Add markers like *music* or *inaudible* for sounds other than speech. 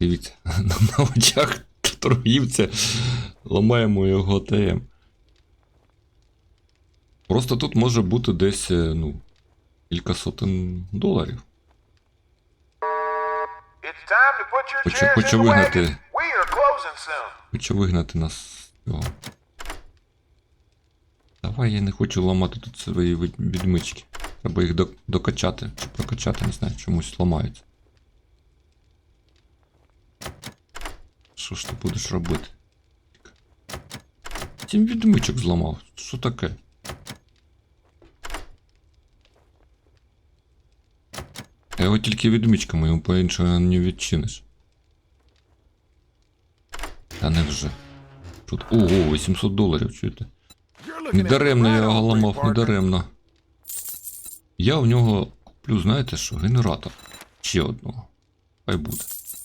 Дивіться, *laughs* на очах торгівця ламаємо його ТМ. Просто тут може бути десь, е, ну, кілька сотень доларів. Хочу- хочу вигнати. Хочу вигнати нас з цього. Давай я не хочу ламати тут свої відмички. Треба їх до- докачати чи прокачати, не знаю, чомусь ламаються. Що ж ти будеш робити? Сім відмичок зламав. Що таке? Його тільки відмичками, його по-іншому не відчиниш. Та невже. Тут. Ого, 800 доларів, чуєте? Недаремно я його ламав, недаремно. Я в нього куплю, знаєте що, генератор. Ще одного. Хай буде.